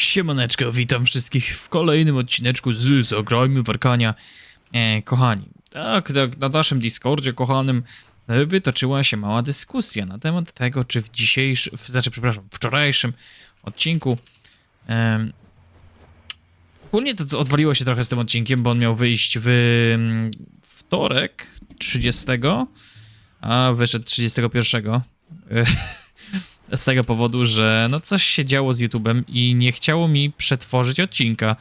Siemaneczko, witam wszystkich w kolejnym odcineczku z Zagrajmy w Arkania. E, kochani, tak, tak, na naszym Discordzie, kochanym, e, wytoczyła się mała dyskusja na temat tego, czy w dzisiejszym, w- znaczy, przepraszam, wczorajszym odcinku em, Ogólnie to, to odwaliło się trochę z tym odcinkiem, bo on miał wyjść w mm, wtorek 30, a wyszedł 31. Z tego powodu, że no coś się działo z YouTube'em i nie chciało mi przetworzyć odcinka.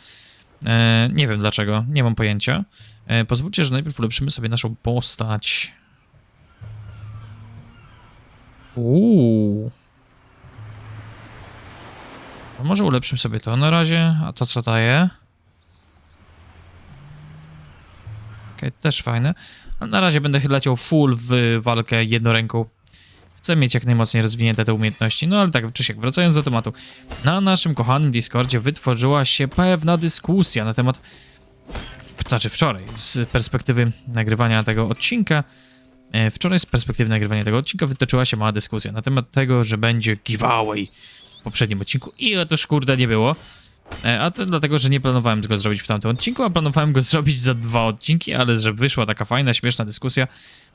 E, nie wiem dlaczego, nie mam pojęcia. E, pozwólcie, że najpierw ulepszymy sobie naszą postać. Uuu. No może ulepszymy sobie to na razie, a to co daje? Okej, też fajne. Na razie będę leciał full w walkę jednoręką. Chcę mieć jak najmocniej rozwinięte te umiejętności. No ale tak czy siak, wracając do tematu. Na naszym kochanym Discordzie wytworzyła się pewna dyskusja na temat. Znaczy wczoraj, z perspektywy nagrywania tego odcinka. e, Wczoraj z perspektywy nagrywania tego odcinka wytoczyła się mała dyskusja na temat tego, że będzie giveaway w poprzednim odcinku. Ile to kurde nie było. E, A to dlatego, że nie planowałem go zrobić w tamtym odcinku, a planowałem go zrobić za dwa odcinki, ale że wyszła taka fajna, śmieszna dyskusja,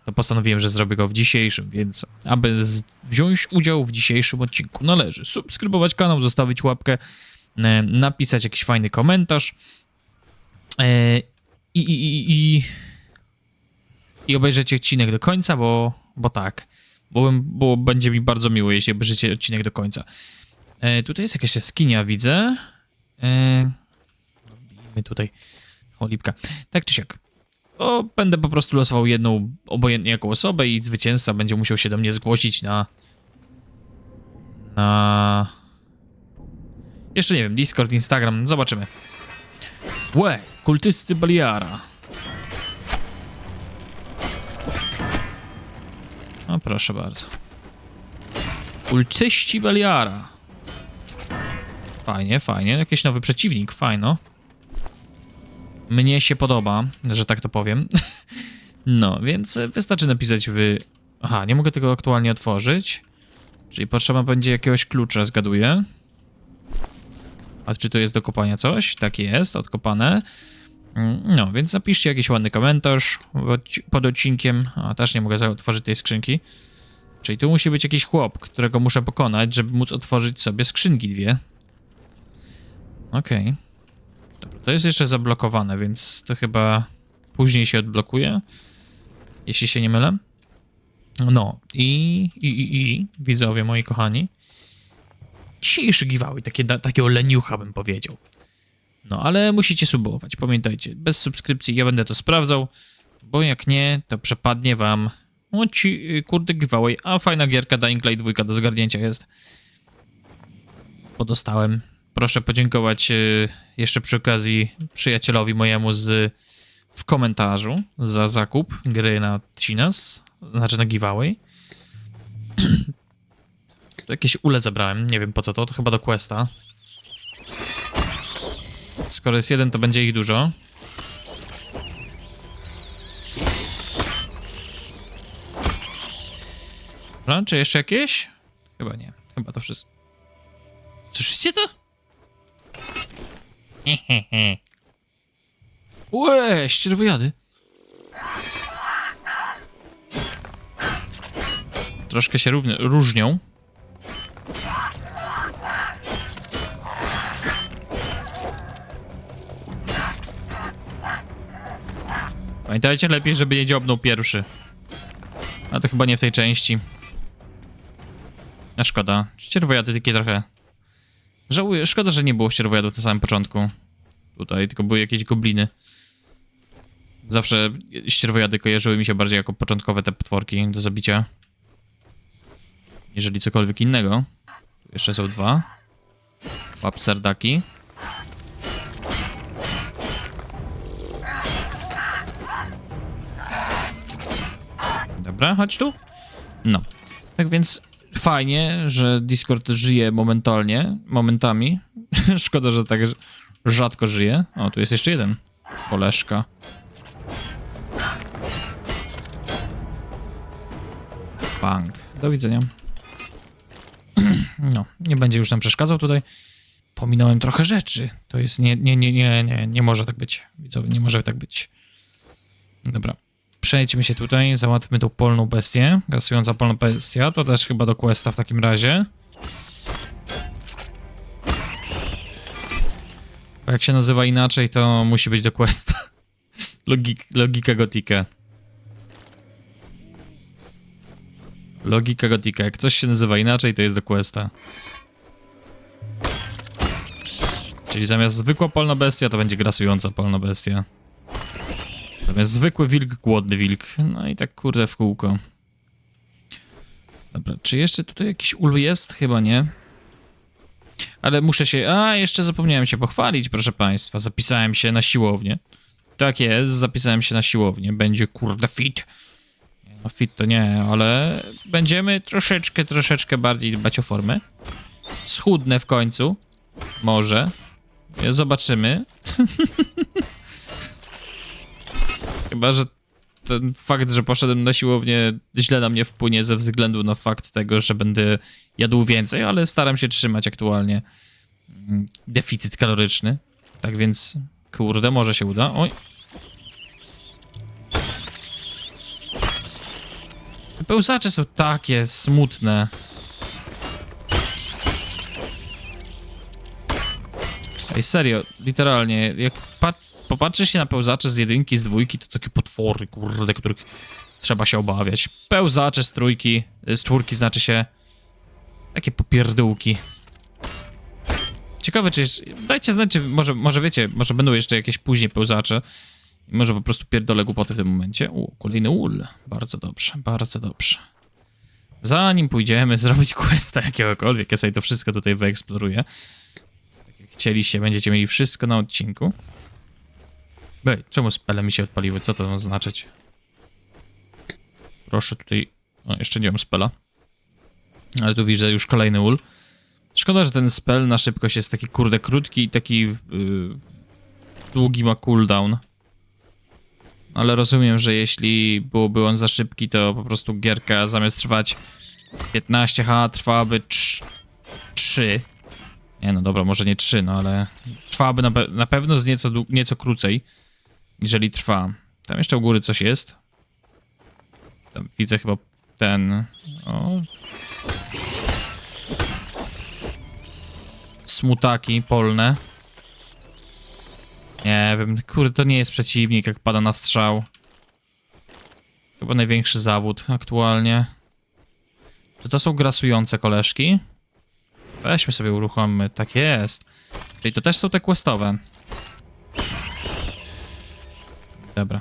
to postanowiłem, że zrobię go w dzisiejszym, więc aby wziąć udział w dzisiejszym odcinku należy subskrybować kanał, zostawić łapkę, e, napisać jakiś fajny komentarz e, i, i, i, i, obejrzeć odcinek do końca, bo, bo tak, bo, bo będzie mi bardzo miło, jeśli obejrzycie odcinek do końca. E, tutaj jest jakaś skinia, widzę. Robimy tutaj cholipka. Tak czy siak. O, będę po prostu losował jedną, obojętnie jaką osobę i zwycięzca będzie musiał się do mnie zgłosić na... Na... Jeszcze nie wiem, Discord, Instagram, zobaczymy. Łe, kultysty Beliara. No proszę bardzo. Kultyści Beliara. Fajnie, fajnie. Jakiś nowy przeciwnik, fajno. Mnie się podoba, że tak to powiem. No, więc wystarczy napisać w... Aha, nie mogę tego aktualnie otworzyć. Czyli potrzeba będzie jakiegoś klucza, zgaduję. A czy to jest do kopania coś? Tak jest, odkopane. Mm, No, więc napiszcie jakiś ładny komentarz pod odcinkiem. A, też nie mogę otworzyć tej skrzynki. Czyli tu musi być jakiś chłop, którego muszę pokonać, żeby móc otworzyć sobie skrzynki dwie. Okej. Dobra, to jest jeszcze zablokowane, więc to chyba później się odblokuje. Jeśli się nie mylę. No i, i, i, i widzowie moi kochani. Dzisiejszy giveaway, takie, takiego leniucha bym powiedział. No ale musicie subować, pamiętajcie. Bez subskrypcji ja będę to sprawdzał, bo jak nie, to przepadnie wam no ci, kurde giveaway. A fajna gierka Dying Light 2 do zgarnięcia jest. Podostałem. Proszę podziękować y, jeszcze przy okazji przyjacielowi mojemu z w komentarzu za zakup gry na Chinas, znaczy na giveaway. Tu jakieś ule zebrałem, nie wiem po co to, to chyba do questa. Skoro jest jeden, to będzie ich dużo. Dobra, czy jeszcze jakieś? Chyba nie, chyba to wszystko. Słyszycie to? Łe, ścierwojady. Troszkę się równie, różnią. Pamiętajcie lepiej, żeby nie dziobnął pierwszy. A to chyba nie w tej części. A szkoda. Ścierwojady takie trochę... Żałuję, szkoda, że nie było ścierwojadów na samym początku. Tutaj, tylko były jakieś gobliny. Zawsze ścierwojady kojarzyły mi się bardziej jako początkowe te potworki do zabicia. Jeżeli cokolwiek innego. Tu jeszcze są dwa. Łap serdaki. Dobra, chodź tu. No. Tak więc fajnie, że Discord żyje momentalnie, momentami. Szkoda, że tak rzadko żyje. O, tu jest jeszcze jeden. Koleżka. Bang. Do widzenia. No, nie będzie już nam przeszkadzał tutaj. Pominąłem trochę rzeczy. To jest nie, nie, nie, nie, nie, nie może tak być. Widzowie, nie może tak być. Dobra. Przejdźmy się tutaj, załatwmy tą polną bestię. Gasująca polna bestia, to też chyba do questa w takim razie. Bo jak się nazywa inaczej, to musi być do questa. Logik, logika gotika. Logika gotika. Jak coś się nazywa inaczej, to jest do questa. Czyli zamiast zwykła polna bestia, to będzie grasująca polna bestia. Zamiast zwykły wilk, głodny wilk. No i tak kurde w kółko. Dobra, czy jeszcze tutaj jakiś ul jest? Chyba nie. Ale muszę się... A, jeszcze zapomniałem się pochwalić, proszę państwa. Zapisałem się na siłownię. Tak jest, zapisałem się na siłownię. Będzie kurde fit. No fit to nie, ale będziemy troszeczkę, troszeczkę bardziej dbać o formę. Schudnę w końcu. Może. Zobaczymy. Chyba, że ten fakt, że poszedłem na siłownię źle na mnie wpłynie ze względu na fakt tego, że będę jadł więcej, ale staram się trzymać aktualnie mm, deficyt kaloryczny. Tak więc, kurde, może się uda. Oj. Te pełzacze są takie smutne. Ej, serio, literalnie, jak pat popatrzy się na pełzacze z jedynki, z dwójki, to takie potwory, kurde, których trzeba się obawiać. Pełzacze z trójki, z czwórki znaczy się takie popierdółki. Ciekawe, czy jeszcze, dajcie znać, czy może, może wiecie, może będą jeszcze jakieś później pełzacze. Może po prostu pierdolę głupoty w tym momencie. U, kolejny ul. Bardzo dobrze, bardzo dobrze. Zanim pójdziemy zrobić questa jakiegokolwiek, ja sobie to wszystko tutaj wyeksploruję. Tak jak chcieliście, będziecie mieli wszystko na odcinku. Ej, czemu spele mi się odpaliły? Co to ma znaczyć? Proszę tutaj... O, jeszcze nie mam spela. Ale tu widzę już kolejny ul. Szkoda, że ten spell na szybkość jest taki kurde krótki i taki yy, długi ma cooldown. Ale rozumiem, że jeśli byłoby on za szybki, to po prostu gierka zamiast trwać 15h trwałaby 3. Nie no dobra, może nie 3, no ale trwałaby na, pe na pewno z nieco, nieco krócej, jeżeli trwa. Tam jeszcze u góry coś jest. Tam widzę chyba ten... O. Smutaki polne. Nie wiem, kurde, to nie jest przeciwnik, jak pada na strzał. Chyba największy zawód aktualnie. Czy to są grasujące koleżki? Weźmy sobie uruchommy, tak jest. Czyli to też są te questowe. Dobra.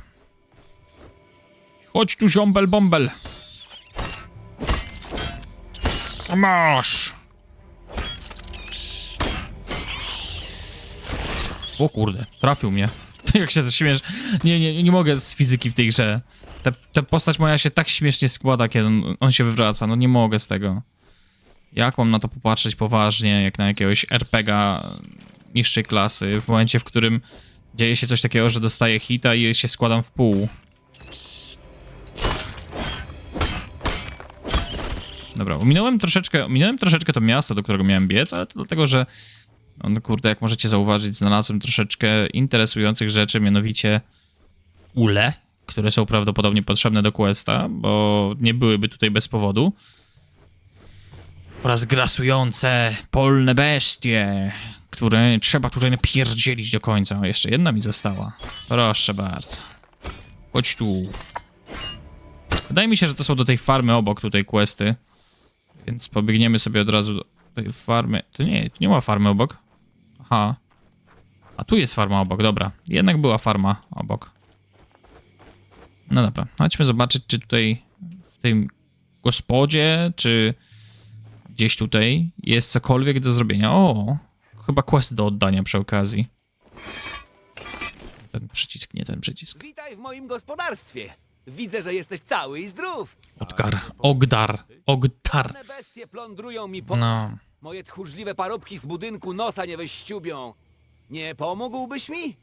Chodź tu, ziombel bombel. Masz. O kurde, trafił mnie. Jak się to śmiesz. Nie, nie, nie mogę z fizyki w tej grze. Ta, ta postać moja się tak śmiesznie składa, kiedy on, on się wywraca. No nie mogę z tego. Jak mam na to popatrzeć poważnie, jak na jakiegoś RPGa niższej klasy, w momencie, w którym dzieje się coś takiego, że dostaję hita i się składam w pół. Dobra, ominąłem troszeczkę, ominąłem troszeczkę to miasto, do którego miałem biec, ale to dlatego, że no kurde, jak możecie zauważyć, znalazłem troszeczkę interesujących rzeczy, mianowicie ule, które są prawdopodobnie potrzebne do questa, bo nie byłyby tutaj bez powodu. Oraz grasujące polne bestie, które trzeba tutaj napierdzielić do końca. O, jeszcze jedna mi została. Proszę bardzo. Chodź tu. Wydaje mi się, że to są do tej farmy obok tutaj questy. Więc pobiegniemy sobie od razu do tej farmy. To nie, tu nie ma farmy obok. Aha. A tu jest farma obok, dobra. Jednak była farma obok. No dobra, chodźmy zobaczyć, czy tutaj w tej gospodzie, czy gdzieś tutaj jest cokolwiek do zrobienia. O, chyba quest do oddania przy okazji. Ten przycisk, nie ten przycisk. Witaj w moim gospodarstwie. Widzę, że jesteś cały i zdrów. Odgar, Ogdar, Ogdar. One bestie plądrują mi po... No, Moje tchórzliwe parobki z budynku nosa nie wyściubią. Nie pomógłbyś mi?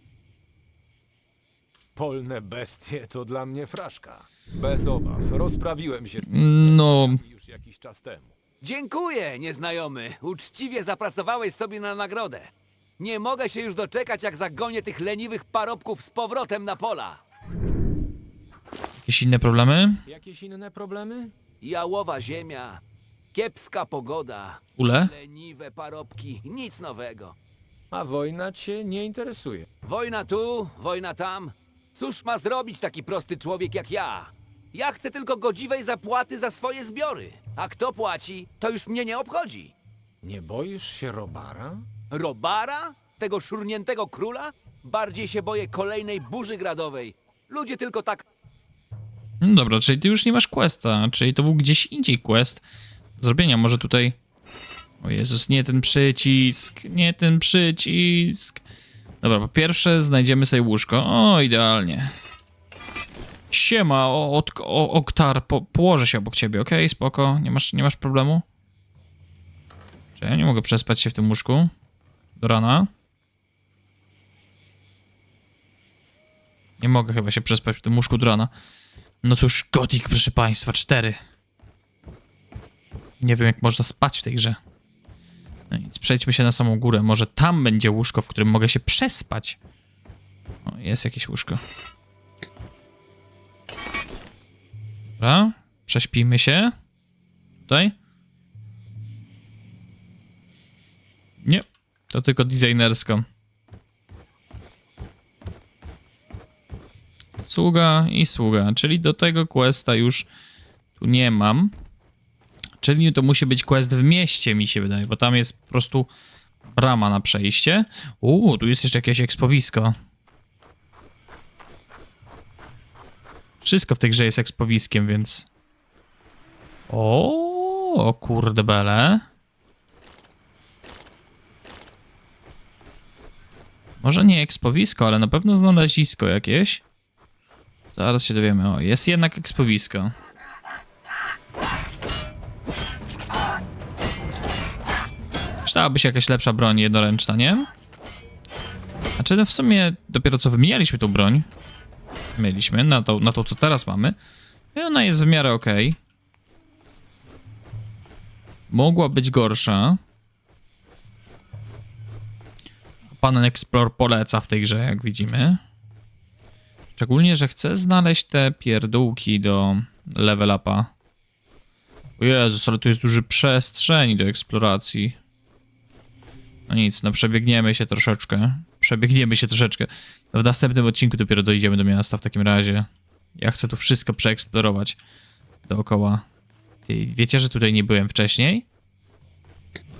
Polne bestie to dla mnie fraszka. Bez obaw, rozprawiłem się z tym no, już jakiś czas temu. Dziękuję, nieznajomy. Uczciwie zapracowałeś sobie na nagrodę. Nie mogę się już doczekać, jak zagonię tych leniwych parobków z powrotem na pola. Jakieś inne problemy? Jakieś inne problemy? Jałowa ziemia, kiepska pogoda, Ule? leniwe parobki, nic nowego. A wojna cię nie interesuje. Wojna tu, wojna tam. Cóż ma zrobić taki prosty człowiek jak ja? Ja chcę tylko godziwej zapłaty za swoje zbiory. A kto płaci, to już mnie nie obchodzi. Nie boisz się Robara? Robara? Tego szurniętego króla? Bardziej się boję kolejnej burzy gradowej. Ludzie tylko tak... No dobra, czyli ty już nie masz questa, czyli to był gdzieś indziej quest. do Zrobienia może tutaj... O Jezus, nie ten przycisk, nie ten przycisk. Dobra, po pierwsze znajdziemy sobie łóżko. O, idealnie. Siema, o, od, o, Oktar, po, położę się obok ciebie, okej? Spoko, nie masz, nie masz problemu? Czy ja nie mogę przespać się w tym łóżku? Do rana? Nie mogę chyba się przespać w tym łóżku do rana. No cóż, Gothic, proszę państwa, 4. Nie wiem, jak można spać w tej grze. No nic, przejdźmy się na samą górę. Może tam będzie łóżko, w którym mogę się przespać. O, jest jakieś łóżko. Dobra, prześpijmy się. Tutaj. Nie, to tylko designersko. Sługa i sługa, czyli do tego questa już tu nie mam. Czyli to musi być quest w mieście, mi się wydaje, bo tam jest po prostu brama na przejście. Uuu, tu jest jeszcze jakieś ekspowisko. Wszystko w tej grze jest ekspowiskiem, więc... O, kurde bele. Może nie ekspowisko, ale na pewno znalezisko jakieś. Zaraz się dowiemy. O, jest jednak ekspowisko. Przydałaby się jakaś lepsza broń jednoręczna, nie? Znaczy, no w sumie dopiero co wymienialiśmy tą broń. Mieliśmy na to, na to co teraz mamy. I ona jest w miarę okej. Mogła być gorsza. Pan Explore poleca w tej grze, jak widzimy. Szczególnie, że chcę znaleźć te pierdółki do level upa. O Jezus, ale tu jest duży przestrzeń do eksploracji. No nic, no przebiegniemy się troszeczkę. Przebiegniemy się troszeczkę. W następnym odcinku dopiero dojdziemy do miasta w takim razie. Ja chcę tu wszystko przeeksplorować dookoła. Wiecie, że tutaj nie byłem wcześniej?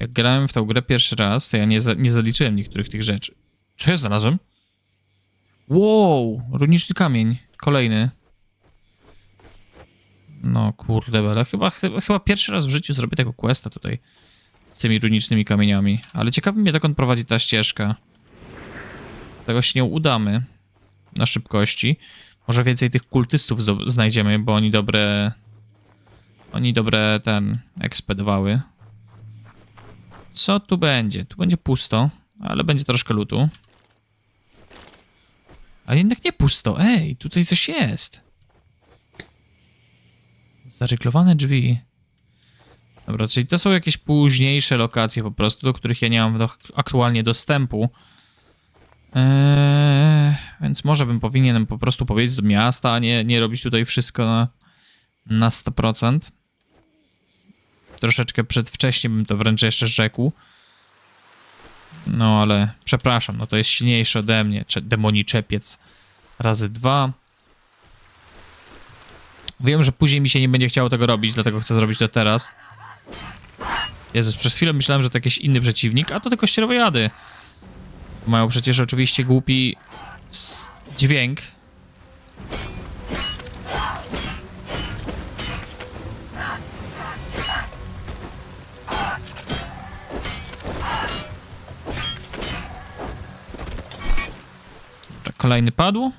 Jak grałem w tą grę pierwszy raz, to ja nie, za, nie zaliczyłem niektórych tych rzeczy. Co ja znalazłem? Wow, runiczny kamień. Kolejny. No kurde bele, chyba, chyba, chyba pierwszy raz w życiu zrobię tego questa tutaj z tymi runicznymi kamieniami. Ale ciekawi mnie dokąd prowadzi ta ścieżka. Tego się nie udamy na szybkości. Może więcej tych kultystów znajdziemy, bo oni dobre... Oni dobre ten ekspedowały. Co tu będzie? Tu będzie pusto, ale będzie troszkę lutu. Ale jednak nie pusto. Ej, tutaj coś jest. Zaryglowane drzwi. Dobra, czyli to są jakieś późniejsze lokacje po prostu, do których ja nie mam aktualnie dostępu. Więc może bym powinienem po prostu powiedzieć do miasta, a nie, nie robić tutaj wszystko na, na 100%. Troszeczkę przedwcześnie bym to wręcz jeszcze rzekł. No ale przepraszam, no to jest silniejszy ode mnie. Cze demoni czepiec razy dwa. Wiem, że później mi się nie będzie chciało tego robić, dlatego chcę zrobić to teraz. Jezus, przez chwilę myślałem, że to jakiś inny przeciwnik, a to tylko ścierwojady. Mają przecież oczywiście głupi dźwięk. Dobra, Kolejny padł.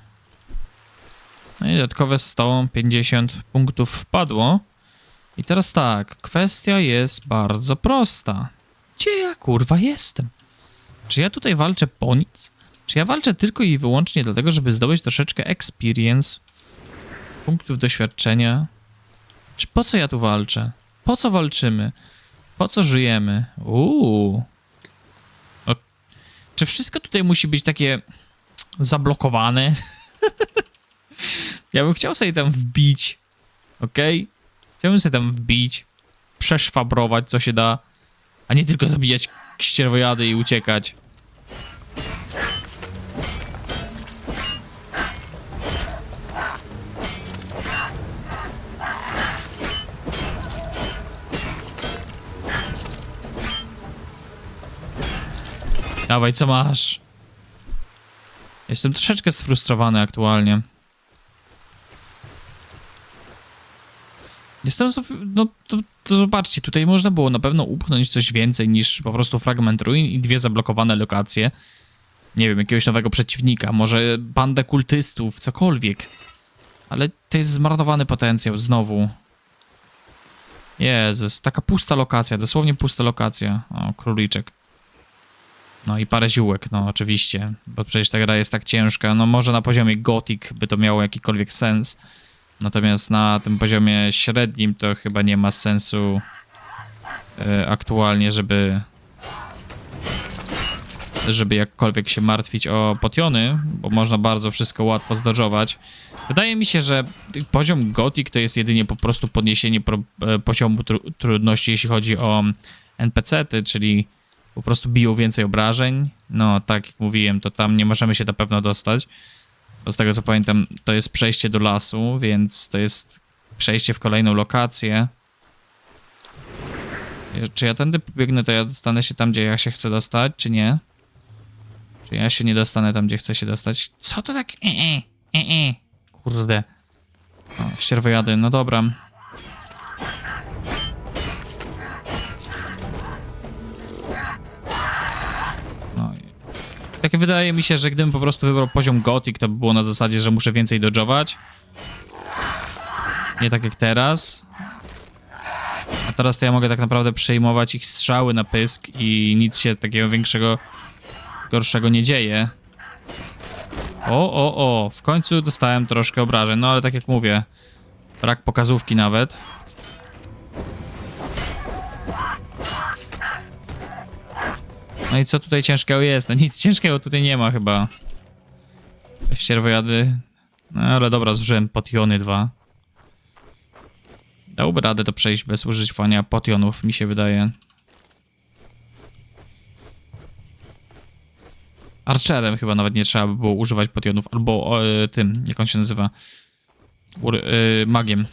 No i dodatkowe 150 punktów wpadło. I teraz tak, kwestia jest bardzo prosta. Gdzie ja kurwa jestem? Czy ja tutaj walczę po nic? Czy ja walczę tylko i wyłącznie dlatego, żeby zdobyć troszeczkę experience, punktów doświadczenia? Czy po co ja tu walczę? Po co walczymy? Po co żyjemy? Uuu. O, czy wszystko tutaj musi być takie zablokowane? ja bym chciał sobie tam wbić. Okej? Chciałbym sobie tam wbić, przeszwabrować, co się da, a nie tylko zabijać ścierwojady i uciekać. Dawaj, co masz? Jestem troszeczkę sfrustrowany aktualnie. Jestem. No, to, to zobaczcie, tutaj można było na pewno upchnąć coś więcej niż po prostu fragment ruin i dwie zablokowane lokacje. Nie wiem, jakiegoś nowego przeciwnika, może bandę kultystów, cokolwiek. Ale to jest zmarnowany potencjał znowu. Jezus, taka pusta lokacja, dosłownie pusta lokacja. O, króliczek. No i parę ziółek, no oczywiście, bo przecież ta gra jest tak ciężka. No może na poziomie Gothic by to miało jakikolwiek sens. Natomiast na tym poziomie średnim to chyba nie ma sensu e, aktualnie, żeby żeby jakkolwiek się martwić o potiony, bo można bardzo wszystko łatwo zdodżować. Wydaje mi się, że poziom Gothic to jest jedynie po prostu podniesienie pro, e, poziomu tru, trudności, jeśli chodzi o NPC-ty, czyli po prostu biją więcej obrażeń. No, tak jak mówiłem, to tam nie możemy się na pewno dostać. Bo z tego co pamiętam, to jest przejście do lasu, więc to jest przejście w kolejną lokację. Czy ja tędy pobiegnę, to ja dostanę się tam, gdzie ja się chcę dostać, czy nie? Czy ja się nie dostanę tam, gdzie chcę się dostać? Co to tak? E, e, e, e. Kurde. O, ścierwojady, no dobra. Wydaje mi się, że gdybym po prostu wybrał poziom Gothic, to by było na zasadzie, że muszę więcej dodżować. Nie tak jak teraz. A teraz to ja mogę tak naprawdę przejmować ich strzały na pysk i nic się takiego większego, gorszego nie dzieje. O, o, o, w końcu dostałem troszkę obrażeń, no ale tak jak mówię, brak pokazówki nawet. No i co tutaj ciężkiego jest? No nic ciężkiego tutaj nie ma chyba. Ścierwojady. No ale dobra, zużyłem potiony dwa. Dałby radę to przejść bez używania potionów, mi się wydaje. Archerem chyba nawet nie trzeba by było używać potionów, albo o, e, tym, jak on się nazywa? Ur, e, magiem.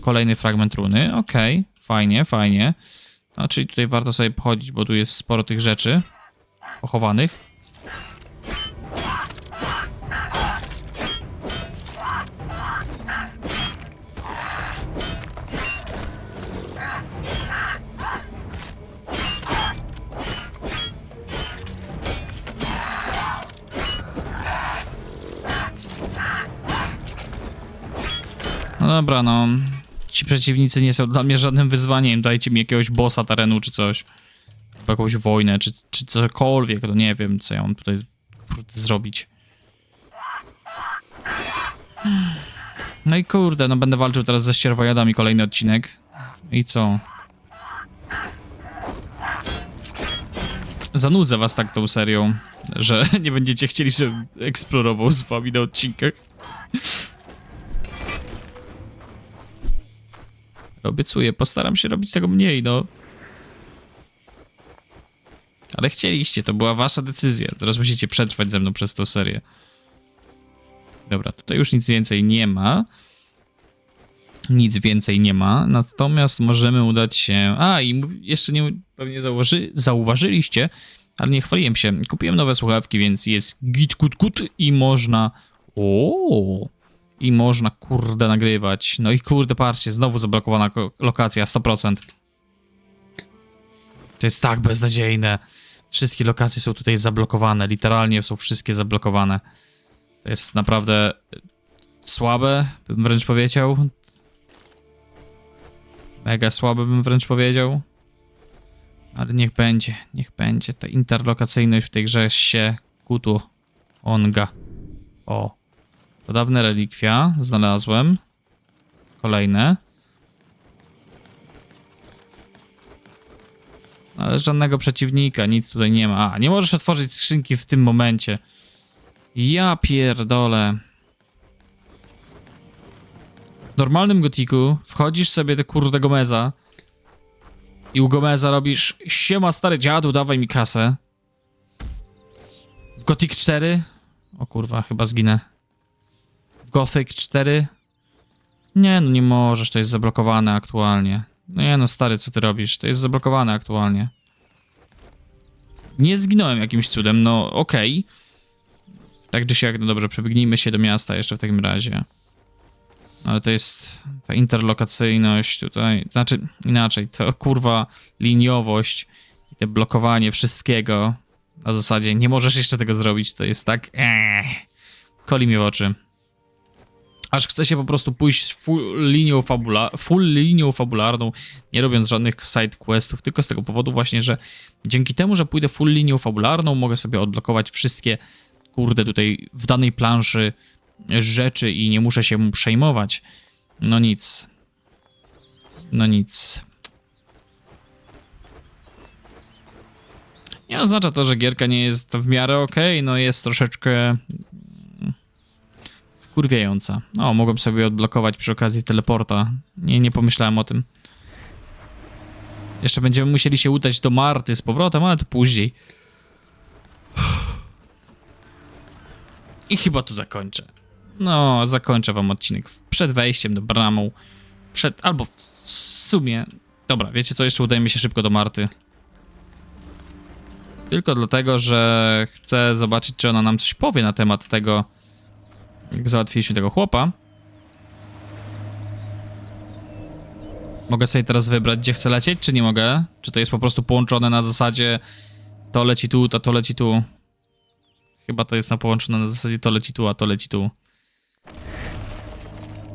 Kolejny fragment runy, okej, fajnie, fajnie. No, czyli tutaj warto sobie pochodzić, bo tu jest sporo tych rzeczy pochowanych. No dobra, no. Ci przeciwnicy nie są dla mnie żadnym wyzwaniem. Dajcie mi jakiegoś bossa terenu czy coś. Jakąś wojnę, czy, czy cokolwiek. To nie wiem, co ja mam tutaj zrobić. No i kurde, no będę walczył teraz ze ścierwojadami kolejny odcinek. I co? Zanudzę was tak tą serią, że nie będziecie chcieli, żebym eksplorował z wami na odcinkach. Obiecuję, postaram się robić tego mniej, no. Ale chcieliście, to była wasza decyzja. Teraz musicie przetrwać ze mną przez tą serię. Dobra, tutaj już nic więcej nie ma. Nic więcej nie ma, natomiast możemy udać się... A, i jeszcze nie pewnie zauważy... zauważyliście, ale nie chwaliłem się. Kupiłem nowe słuchawki, więc jest git kut kut i można... O, i można, kurde, nagrywać. No i kurde, patrzcie, znowu zablokowana ko- lokacja, 100%. To jest tak beznadziejne. Wszystkie lokacje są tutaj zablokowane, literalnie są wszystkie zablokowane. To jest naprawdę e, słabe, bym wręcz powiedział. Mega słabe, bym wręcz powiedział. Ale niech będzie, niech będzie. Ta interlokacyjność w tej grze się kutu onga. O. To dawne relikwia, znalazłem. Kolejne. Ale żadnego przeciwnika, nic tutaj nie ma. A, nie możesz otworzyć skrzynki w tym momencie. Ja pierdolę. W normalnym gotiku wchodzisz sobie do kurde Gomeza i u Gomeza robisz siema stary dziadu, dawaj mi kasę. W Gothic 4? O kurwa, chyba zginę. Gothic 4 nie, no nie możesz, to jest zablokowane aktualnie. No nie no, stary, co ty robisz? To jest zablokowane aktualnie. Nie zginąłem jakimś cudem, no okej. Tak czy siak, no dobrze, przebiegnijmy się do miasta jeszcze w takim razie. Ale to jest ta interlokacyjność tutaj, znaczy inaczej, to kurwa liniowość i te blokowanie wszystkiego. Na zasadzie nie możesz jeszcze tego zrobić, to jest tak. Eee, koli mnie w oczy. Aż chce się po prostu pójść full linią, fabula full linią fabularną, nie robiąc żadnych side questów, tylko z tego powodu właśnie, że dzięki temu, że pójdę full linią fabularną, mogę sobie odblokować wszystkie, kurde, tutaj w danej planszy rzeczy i nie muszę się przejmować. No nic. No nic. Nie oznacza to, że gierka nie jest w miarę okej, no jest troszeczkę wkurwiająca. O, mogłem sobie odblokować przy okazji teleporta. Nie, nie pomyślałem o tym. Jeszcze będziemy musieli się udać do Marty z powrotem, ale to później. I chyba tu zakończę. No, zakończę wam odcinek przed wejściem do bramą. Przed, albo w sumie... Dobra, wiecie co, jeszcze udajemy się szybko do Marty. Tylko dlatego, że chcę zobaczyć, czy ona nam coś powie na temat tego, jak załatwiliśmy tego chłopa. Mogę sobie teraz wybrać, gdzie chcę lecieć, czy nie mogę? Czy to jest po prostu połączone na zasadzie to leci tu, to to leci tu? Chyba to jest na połączone na zasadzie to leci tu, a to leci tu.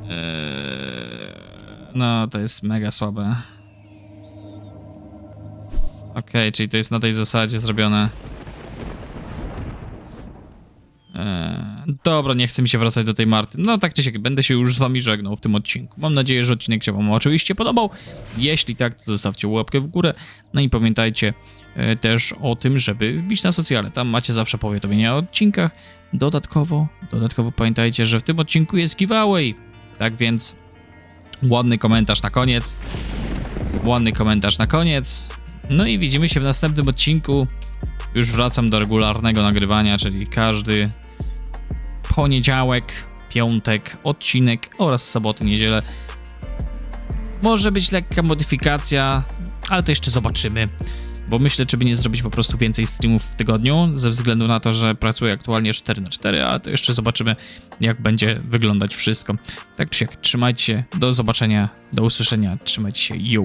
Eee, no, to jest mega słabe. Okej, czyli to jest na tej zasadzie zrobione. Dobra, nie chce mi się wracać do tej Marty. No tak czy siak, będę się już z wami żegnał w tym odcinku. Mam nadzieję, że odcinek się wam oczywiście podobał. Jeśli tak, to zostawcie łapkę w górę. No i pamiętajcie e, też o tym, żeby wbić na socjale. Tam macie zawsze powiadomienia o odcinkach. Dodatkowo, dodatkowo pamiętajcie, że w tym odcinku jest giveaway. Tak więc ładny komentarz na koniec. Ładny komentarz na koniec. No i widzimy się w następnym odcinku. Już wracam do regularnego nagrywania, czyli każdy poniedziałek, piątek, odcinek oraz soboty, niedzielę. Może być lekka modyfikacja, ale to jeszcze zobaczymy. Bo myślę, czy by nie zrobić po prostu więcej streamów w tygodniu, ze względu na to, że pracuję aktualnie 4 na 4 ale to jeszcze zobaczymy, jak będzie wyglądać wszystko. Tak czy siak, trzymajcie się, do zobaczenia, do usłyszenia, trzymajcie się, yo!